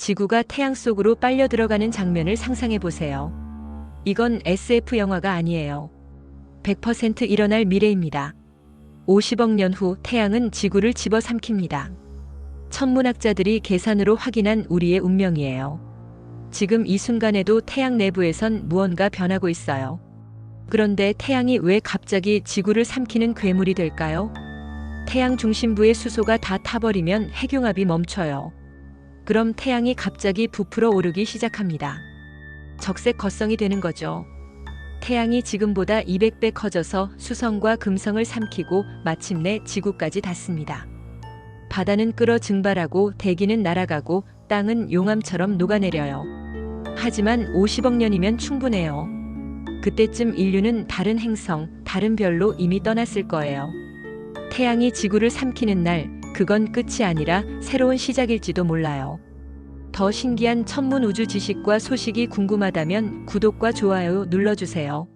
지구가 태양 속으로 빨려 들어가는 장면을 상상해 보세요. 이건 SF 영화가 아니에요. 100% 일어날 미래입니다. 50억 년 후 태양은 지구를 집어삼킵니다. 천문학자들이 계산으로 확인한 우리의 운명이에요. 지금 이 순간에도 태양 내부에선 무언가 변하고 있어요. 그런데 태양이 왜 갑자기 지구를 삼키는 괴물이 될까요? 태양 중심부의 수소가 다 타버리면 핵융합이 멈춰요. 그럼 태양이 갑자기 부풀어 오르기 시작합니다. 적색 거성이 되는 거죠. 태양이 지금보다 200배 커져서 수성과 금성을 삼키고 마침내 지구까지 닿습니다. 바다는 끓어 증발하고 대기는 날아가고 땅은 용암처럼 녹아내려요. 하지만 50억 년이면 충분해요. 그때쯤 인류는 다른 행성, 다른 별로 이미 떠났을 거예요. 태양이 지구를 삼키는 날, 그건 끝이 아니라 새로운 시작일지도 몰라요. 더 신기한 천문 우주 지식과 소식이 궁금하다면 구독과 좋아요 눌러주세요.